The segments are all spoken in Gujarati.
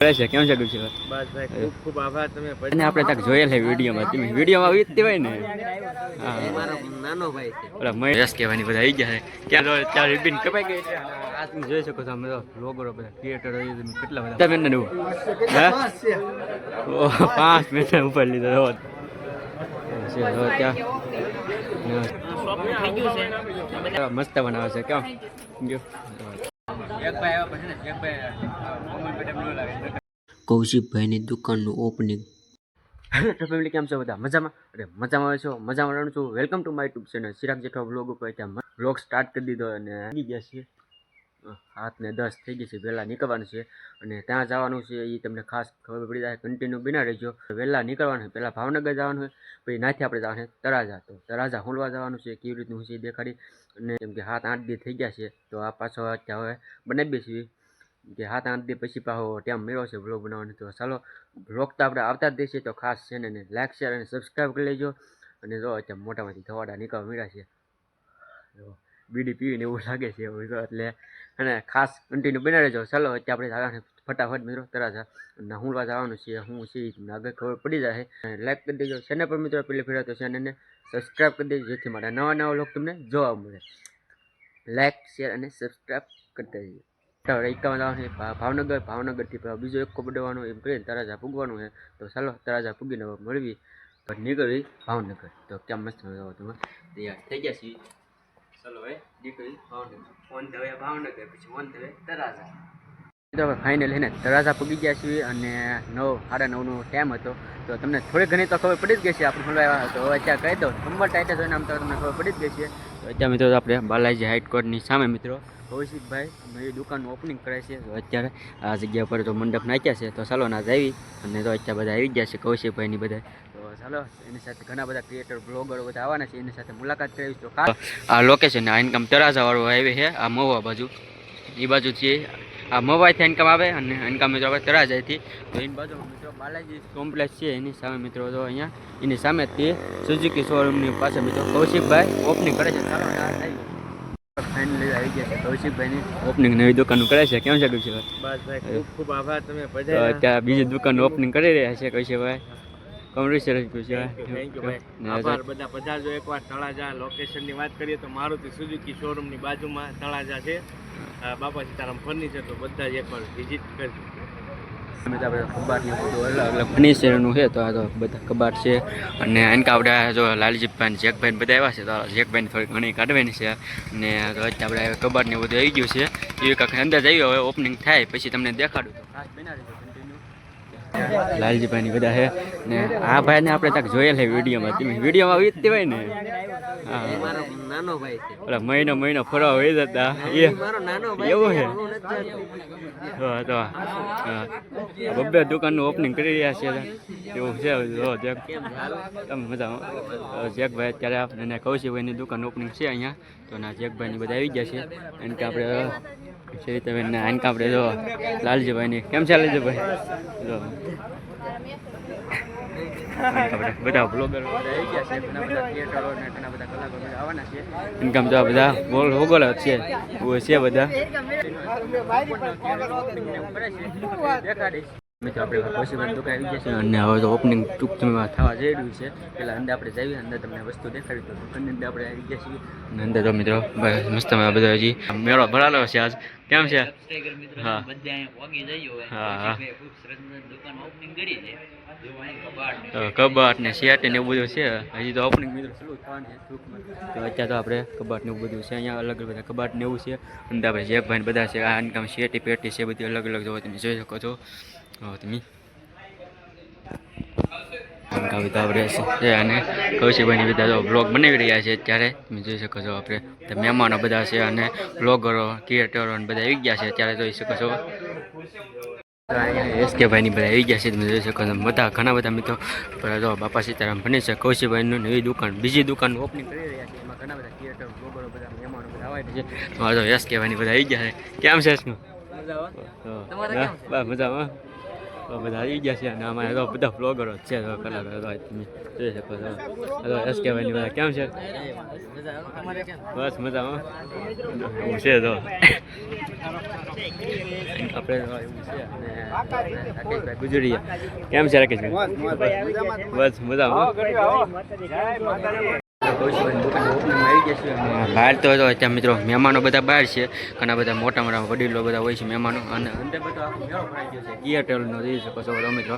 છે? કેમ છે ગુજુ બસ ભાઈ ખૂબ ખૂબ આભાર તમે અને આપણે તાક જોયેલ છે વિડીયોમાં. તમે વિડીયોમાં વીતતી હોય ને? હા. મારો નાનો ભાઈ છે. ઓલા મહેશ કહેવાની બધા આવી ગયા છે ક્યાં તો ત્યાં રિબિન કપાઈ ગઈ છે? આ તમે જોઈ શકો છો અમે તો લોગો બધા ક્રિએટર હોય તમે કેટલા બધા. તમે ને ઓહ, પાંચ મિનિટ ઉપર લીધો જો છે જો ક્યાં? મસ્ત બનાવે છે કેમ જો. એક ભાઈ આવ્યા પછી ને એક ભાઈ કૌશિકભાઈની દુકાનનું ઓપનિંગ ફેમિલી કેમ છો બધા? મજામાં? અરે, મજામાં આવે છો? મજામાં રહું છું. Welcome to my YouTube channel Chirag Jethwa vlog ઉપર ત્યાં બ્લોગ સ્ટાર્ટ કરી દીધો અને આવી ગયા છીએ. હાથને દસ થઈ ગઈ છે. વહેલા નીકળવાનું છે અને ત્યાં જવાનું છે. એ તમને ખાસ ખબર પડી જાય કન્ટિન્યુ બિના રહેજો. વહેલા નીકળવાનું છે પહેલાં ભાવનગર જવાનું હોય, પછી નાથી આપણે જવાનું તરાજા તો તરાજા હોલવા જવાનું છે, કેવી રીતનું છે દેખાડી. અને કેમ કે સાત, આઠ દી થઈ ગયા છે, તો આ પાછો ત્યાં હવે બનાવી બેસી કે સાત આઠ દી પછી પાછો ટાઈમ મેળવો છે બ્લોગ બનાવવાનો. તો ચાલો બ્લોગ તો આપણે આવતા જ દેશે તો ખાસ ચેનલને લાઈક શેર અને સબસ્ક્રાઈબ કરી લેજો. અને જો અત્યારે મોટામાંથી ધવાડા નીકળવા મળ્યા છે. બીડી પીવીને એવું લાગે છે એટલે અને ખાસ કન્ટિન્યુ બના રહેજો. ચાલો, અત્યારે આપણે ફટાફટ મિત્રો તરત અને હું જવાનું છે, હું છે આગળ ખબર પડી જાય. લાઈક કરી દેજો. ચેનલ પર મિત્રો પેલી ફેરા તો ચેનલને સબસ્ક્રાઈબ કરી દેજો, જેથી મારા નવા નવા લોક તમને જોવા મળે. લાઈક શેર અને સબસ્ક્રાઈબ કરતા જઈએ એકાવન જવાનું ભાવનગર, ભાવનગરથી બીજો એક બડવાનો એમ કરીને તરાજા પૂગવાનું છે. તો ચાલો તરાજા પૂગીને મળવી તો નીકળવી ભાવનગર. તો કેમ મસ્ત તમે તૈયાર થઈ ગયા છીએ. ચાલો હવે નીકળી ભાવનગર. ઓન ધ ભાવનગર, પછી ઓન ધ તરાજા તો હવે ફાઇનલ એને તરાજા પૂગી ગયા છીએ અને નવ, સાડા નવનો ટાઈમ હતો. તો તમને થોડી ઘણી તો ખબર પડી જ ગઈ છે, આપણે ખોલવા તો અત્યારે કહી દઉં નંબર ટાઈટ જોઈને આમ તો તમને ખબર પડી જ ગઈ છે. તો અત્યારે મિત્રો, આપણે બાલાજી હાઈટકોર્ટની સામે મિત્રો કૌશિકભાઈ નવી દુકાનનું ઓપનિંગ કરે છે. તો અત્યારે આ જગ્યા પર તો મંડપ નાખ્યા છે. તો ચાલો ના આવી અને તો અત્યારે બધા આવી ગયા છે કૌશિકભાઈની બધા તો ચાલો, એની સાથે ઘણા બધા ક્રિએટર બ્લોગરો બધા આવવાના છે. એની સાથે મુલાકાત કરવી તો આ લોકેશન આ ઇન્કમ તરાજાવાળું હાઈવે છે, આ મહુવા બાજુ. એ બાજુ છે. આ મવાઈથી ઇન્કમ આવે અને ઇન્કમ મિત્રો આપણે તરાજાથી તો એની બાજુ મિત્રો બાલાજી કોમ્પ્લેક્સ છે. એની સામે મિત્રો તો અહીંયા, એની સામે તે સુઝુકી શોરૂમની પાસે મિત્રો કૌશિકભાઈ ઓપનિંગ કરે છે. આવી ફાઇનલી આવી ગયા છે. કૌશિકભાઈની ઓપનિંગ નવી દુકાન કરે છે. કેમ છે કૌશિકભાઈ? બસ ભાઈ ખૂબ ખૂબ આભાર તમે ત્યાં બીજી દુકાન ઓપનિંગ કરી રહ્યા છે કૌશિકભાઈ. કોંગ્રેચ્યુલેશન થેન્ક યુ ભાઈ. આભાર બધા. પધારજો એકવાર તળાજા લોકેશનની વાત કરીએ તો મારુતિ સુઝુકી શોરૂમની બાજુમાં તળાજા છે. બાપા સીતારામ ફર્નિચર તો બધા જ એકવાર વિઝિટ કરજો. અમે તો આપણે કબાટ ને બધું અલગ અલગ ફર્નિચરનું છે, તો આ તો બધા કબાટ છે. અને એનકા આપણે જો લાલજીભાઈ જેકભાઈ બધા આવ્યા છે, તો જેકભાઈ ને થોડી ઘણી કાઢવાની છે. અને તો આપણે કબાટ ને બધું આવી ગયું છે. એ કાંઈક અંદર આવ્યો, હવે ઓપનિંગ થાય, પછી તમને દેખાડું. તો ખાસ બના રહેજો continue. બધા છે ને આ ભાઈ ને આપણે તાક જોયેલ છે વિડીયોમાં. તમે વિડીયોમાં વીતતી હોય ને? ભાઈ મહિનો મહિનો ફરવા હોય જતા. એ નાનો એવું છે તો હા. બબ્બે દુકાનનું ઓપનિંગ કરી રહ્યા છે. એવું છે, જો તમે મજા જેકભાઈ અત્યારે આપણે કૌશિકભાઈની દુકાન ઓપનિંગ છે અહીંયા. તો ના, જેકભાઈની બધા આવી ગયા છે. એમ કે આપણે શરીતભાઈ ને આને કે આપણે જો લાલજીભાઈની કેમ છે લાલજીભાઈ જો બધા છે બધા ને છે બોલ હોગોલ છે છે બધા મિત્રો આપણે કૌશિકભાઈ દુકાન આવી ગયા છે અને હવે તો ઓપનિંગ ટૂંક સમયમાં થવા જઈ રહ્યું છે. પેલા અંદર આપણે જઈએ અંદર તમને વસ્તુ દેખાડી તો દુકાનની અંદર આપણે આવી ગયા છીએ. અને અંદર તો મિત્રો મસ્ત બધા હજી. મેળો ભરાલો છે આજ. કેમ છે? હા. હા હા. કબાટ ને શેટ ને એવું બધું છે. હજી તો ઓપનિંગ મિત્રો શરૂ થવાનું છે ટૂંકમાં. તો અત્યારે તો આપણે કબાટ ને એવું બધું છે. અહીંયા અલગ અલગ બધા કબાટ ને એવું છે. અંદર આપણે જેકભાઈ ભાઈ બધા છે. આ ઇન્કમ શેટી પેટી છે બધી અલગ અલગ જોવા તમે જોઈ શકો છો. હવે તમે ઇન્કમ બધા આપણે છે અને કૌશિકભાઈની બધા તો બ્લોગ બનાવી રહ્યા છે અત્યારે. તમે જોઈ શકો છો આપણે તો મહેમાનો બધા છે અને બ્લોગરો ક્રિએટરો બધા આવી ગયા છે અત્યારે જોઈ શકો છો. એસકે ભાઈની બધા આવી ગયા છે. તમે જોઈ શકો છો. બધા ઘણા બધા મિત્રો. જો બાપા સીતારામ ભણે છે. કૌશિકભાઈનું નવી દુકાન બીજી દુકાન ઓપનિંગ કરી રહ્યા છે. એમાં ઘણા બધા થિયેટર બ્લોગરો બધા મહેમાનો બધા આવે છે. તો જો એસકે ભાઈની બધા આવી ગયા છે. કેમ છે એસનું? મજામાં. તો બધા આવી ગયા છે અને અમારે તો બધા બ્લોગરો જ છે તો કલાકારો તો તમે જોઈ શકો છો. હલો એસ કે ભાઈ બધા કેમ છે? બસ મજામાં. એવું છે તો. આપણે રાકેશભાઈ કેમ છે રાકેશભાઈ? બસ મજામાં. બહાર તો હતો અત્યારે મિત્રો મહેમાનો બધા બહાર છે. ઘણા બધા મોટા મોટા વડીલો બધા હોય છે મહેમાનો. અને અંદર બધો આખો મેળો ભરાઈ ગયો છે. કિયેટરનો શકો છો તમે મિત્રો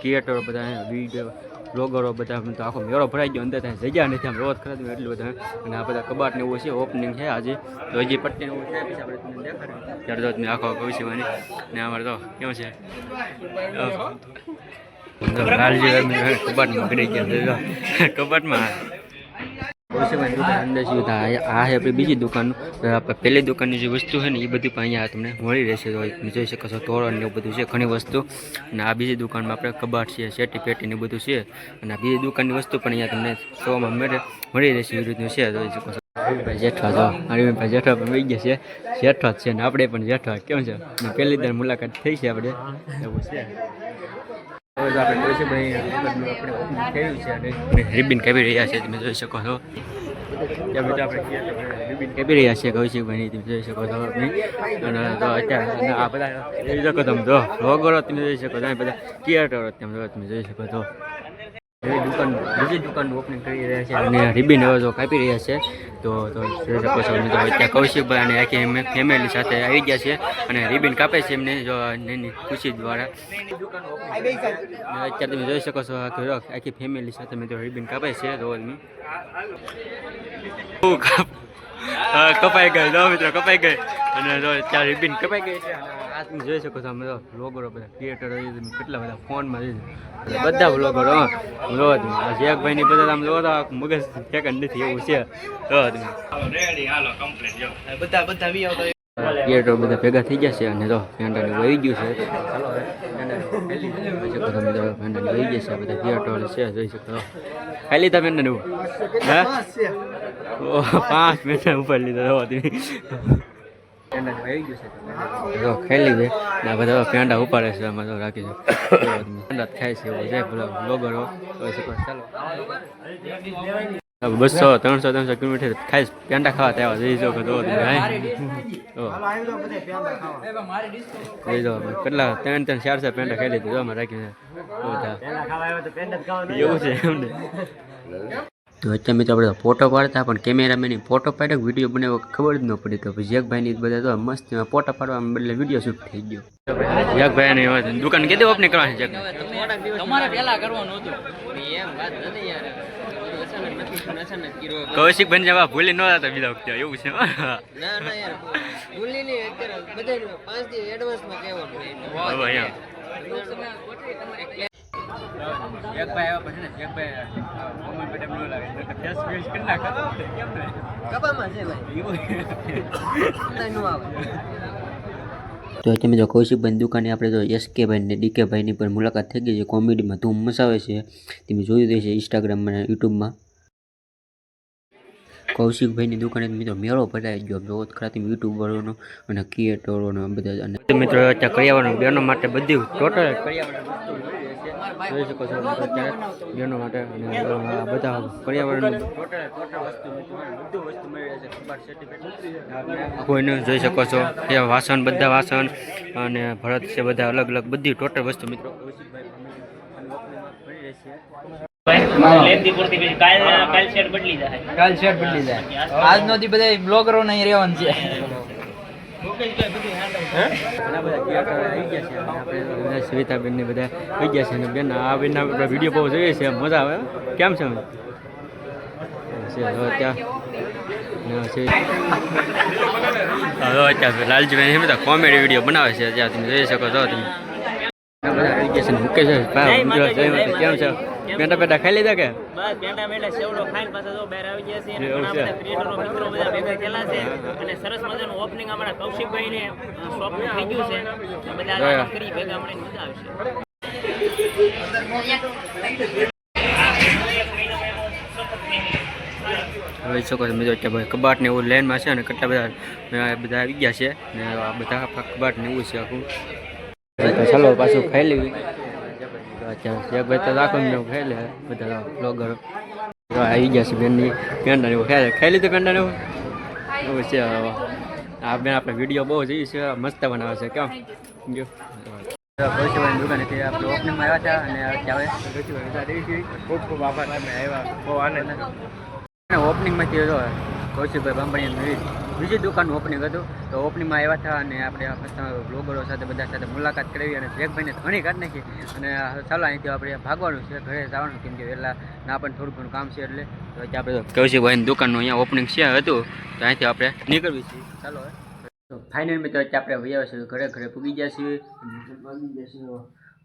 કિયેટરો બધા વીડિયો બ્લોગરો બધા તો આખો મેળો ભરાઈ ગયો. અંદર ત્યાં જગ્યા નથી. આમ રોજ ખરા એટલું બધા. અને આ બધા કબાટ ને એવું છે ઓપનિંગ છે આજે. તો હજી પટ્ટી એવું છે. પછી આપણે તમને દેખાડીએ ત્યારે તો તમે આખો કૌશિવાની ને અમારે તો કેવું છે? કબાટમાં પડી ગયા કબાટમાં કૌશિકભાઈ દુકાન? અંદર છે આ આ છે આપણી બીજી દુકાન. આપણે પહેલી દુકાનની જે વસ્તુ છે ને એ બધી પણ અહીંયા તમને મળી રહેશે. તો તમે જોઈ શકો છો તોરણ ને એવું બધું છે ઘણી વસ્તુ. અને આ બીજી દુકાનમાં આપણે કબાટ છે શેટી પેટી ને બધું છે. અને આ બીજી દુકાનની વસ્તુ પણ અહીંયા તમને શોમાં મળે મળી રહેશે એવી રીતનું છે. જોઈ શકો છો. ભાઈ જેઠવા જો હરિભાઈ જેઠવા પણ વહી ગયા છે. જેઠવા જ છે ને આપણે પણ જેઠવા. કેમ છે? પહેલી દર મુલાકાત થઈ છે આપણે. એવું છે. હવે તો આપણે કૌશિકભાઈ આપણે છે અને રિબિન કાપી રહ્યા છે તમે જોઈ શકો છો. ત્યાં બધા આપણે રિબિન કાપી રહ્યા છે કૌશિકભાઈની તમે જોઈ શકો છો અને તો અત્યારે આ બધા જોઈ શકો તમે જો રોગરો તમે જોઈ શકો છો બધા તમે જો તમે જોઈ શકો છો. દુકાન બીજી દુકાનનું ઓપનિંગ કરી રહ્યા છે. અને રિબિન હવે જો કાપી રહ્યા છે તો તો જોઈ શકો છો મિત્રો અત્યારે કૌશિકભાઈ અને આખી ફેમિલી સાથે આવી ગયા છે. અને રિબિન કાપે છે એમને જો એની ખુશી દ્વારા. અત્યારે તમે જોઈ શકો છો આખી આખી ફેમિલી સાથે મિત્રો રિબિન કાપે છે રોલની. કપાઈ ગઈ જો મિત્રો કપાઈ ગઈ અને જો ત્યાં રિબિન કપાઈ ગઈ છે આ તમે જોઈ શકો છો અમે તો વ્લોગરો બધા ક્રિએટર કેટલા બધા ફોનમાં જોઈ બધા વ્લોગરો હા લો તમે આ ની બધા તમે લો તો મગજ ફેકન નથી એવું છે લો તમે રેડી હાલો કમ્પ્લીટ જો બધા બધા વી આવતો ક્રિએટર બધા ભેગા થઈ છે અને તો પેન્ડાને વહી ગયું છે ખાલી તમે ગયા બધા ક્રિએટર છે જોઈ શકો લીધા પેન્ડાને એવું હા પાંચ મિનિટ ઉપર લીધો તમે ખાઈ લીધે ને ઉપાડે છે તો રાખી છે ખાય છે બસો ત્રણસો ત્રણસો કિલોમીટર ખાઈશ. પેંડા ખાવા ત્યાં જઈ શકો તો જાઓ કેટલા? ત્રણ ત્રણ ચાર ચાર પેંડા ખાઈ લીધી. જોવામાં રાખી એવું છે એમને તો અત્યારે મિત્રો આપણે ફોટો પાડતા પણ કેમેરામેનની ફોટો પાડ્યો વીડિયો બનાવ્યો ખબર જ ન પડી. તો જેકભાઈની બધા તો મસ્ત ફોટો પાડવા બદલે વીડિયો શૂટ થઈ ગયો. જેકભાઈની દુકાન કીધી ઓપનિંગ કરવાની જેક તમારે પેલા કરવાનું હતું. એમ વાત નથી યાર અચાનક નથી પણ અચાનક કર્યો કૌશિક ભાઈ જવા ભૂલી ન હતા બીજા વખતે એવું છે. ના ના યાર ભૂલી નહીં અત્યારે બધા પાંચ દી એડવાન્સમાં કહેવાનું હવે અહીંયા. જગભાઈ આવ્યા પછી ને જગભાઈ મોબાઈલ પેટે ન લાગે ફેસ ફેસ કરી નાખો કેમ ને? કપામાં છે ભાઈ. બધા નો આવે. તો તમે જો કૌશિકભાઈની દુકાને આપણે તો એસકે ભાઈ ને ડીકે ભાઈની પણ મુલાકાત થઈ ગઈ છે કોમેડીમાં ધૂમ મચાવે છે. તમે જોયું દેશે ઇન્સ્ટાગ્રામમાં અને યુટ્યુબમાં કૌશિકભાઈની દુકાને મિત્રો મેળો ભરાઈ ગયો. બહુ ખરાથી ખરા તમે યુટ્યુબરોનો અને ક્રિએટરોનો બધા અને મિત્રો, અત્યારે કરિયાવરણ બહેનો માટે બધી ટોટલ. જોઈ શકો છો અત્યારે. માટે બધા કરિયાવરણ કોઈને જોઈ શકો છો. વાસણ, બધા વાસણ અને ભરત છે, બધા અલગ અલગ બધી ટોટલ વસ્તુ મિત્રો. કાલ શર્ટ બદલી જાય. આજનો દી બધા બ્લોગરો નહીં રહેવાનું છે. બધા સવિતાબેન ને બધા આવી ગયા છે. અને બેન આ બેન આપણે વીડિયો બહુ જોઈએ છે. મજા આવે. કેમ છે? ત્યાં. ને લાલજીભાઈ બધા કોમેડી વીડિયો બનાવે છે. ત્યાં તમે જોઈ શકો છો. તમે બધા આવી ગયા છે મૂકે છે. કેમ છે? બેટા બેટા ખાઈ લીધા કે? બસ બેઠા બેઠા સેવડો ખાઈને પાછા જો બહાર આવી ગયા છે. અને ઘણા બધા ક્રિએટરો મિત્રો બધા ભેગા થયેલા છે. અને સરસ મજાનું ઓપનિંગ અમારા કૌશિકભાઈ ને શોપનું થઈ ગયું છે. બધા. કરી ભેગા મળીને મજા આવશે. હવે શકો છો મિત્રો કે ભાઈ કબાટ ને એવું લેનમાં છે અને કેટલા બધા બધા આવી ગયા છે. ને આ બધા આખા કબાટ ને એવું છે આખું. ચાલો પાછું ખાઈ લેવી. એક તો રાખો ને એવું ખાઈ લે બધા બ્લોગર આવી ગયા છે બેનની પેંડા એવું ખાઈ લે. ખાઈ લીધું પેંડા એવું? એવું છે આ બેન આપણે વીડિયો બહુ જોઈએ છે મસ્ત બનાવે છે. કેમ? આપણે ઓપનિંગમાં આવ્યા હતા અને દેવી છે? ખૂબ ખૂબ આભાર. તમે આવ્યા. બહુ આનંદ. ઓપનિંગમાંથી જો કૌશિકભાઈ બાંભણીયાનું બીજી દુકાનનું ઓપનિંગ હતું. તો ઓપનિંગમાં આવ્યા હતા અને આપણે મસ્ત બ્લોગરો સાથે બધા સાથે મુલાકાત કરાવી અને શેખભાઈને ઘણી કાઢ નાખી. અને ચાલો અહીંથી આપણે ભાગવાનું છે, ઘરે જવાનું, કેમ કે વહેલા ના પણ થોડું ઘણું કામ છે એટલે. તો આપણે કૌશિકભાઈની દુકાનનું અહીંયા ઓપનિંગ છે, હતું. તો અહીંથી આપણે નીકળવી છીએ. ચાલો ફાઇનલ મિત્રો આપણે વૈયા છીએ, ઘરે ઘરે પૂગી ગયા છીએ.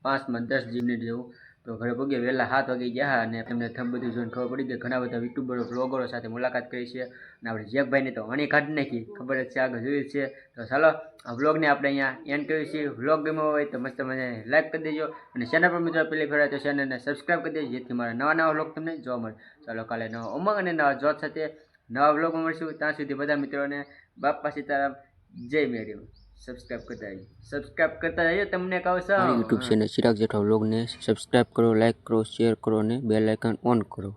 પાંચમાં દસ મિનિટ જેવું. તો ઘરે પગે વહેલા હાથ વાગી ગયા અને તમને થમ બધું જોઈને ખબર પડી કે ઘણા બધા યુટ્યુબરો બ્લોગરો સાથે મુલાકાત કરી છે. અને આપણે જેકભાઈને તો અણી કાઢી નાખી. ખબર જ છે, આગળ જોયું છે. તો ચાલો, આ વ્લોગને આપણે અહીંયા એન્ડ કરીએ છીએ વ્લોગ ગમ્યો હોય તો મસ્ત મને લાઈક કરી દેજો. અને ચેનલ પર મિત્રો પેલી ફેરા તો ચેનલને સબસ્ક્રાઈબ કરી દેજો, જેથી મારા નવા નવા વ્લોગ તમને જોવા મળે. ચાલો, કાલે નવા ઉમંગ અને નવા જોત સાથે નવા વ્લોગમાં મળશું. ત્યાં સુધી બધા મિત્રોને બાપા તારા જય મેરી. સબસ્ક્રાઈબ કરતા જજો સબસ્ક્રાઈબ કરતા રહીએ તમને કહો છું. યુટ્યુબ ચેનલ ચિરાગ જેઠા વ્લોગને સબસ્ક્રાઇબ કરો લાઇક કરો શેર કરો અને બેલ આઇકન ઓન કરો.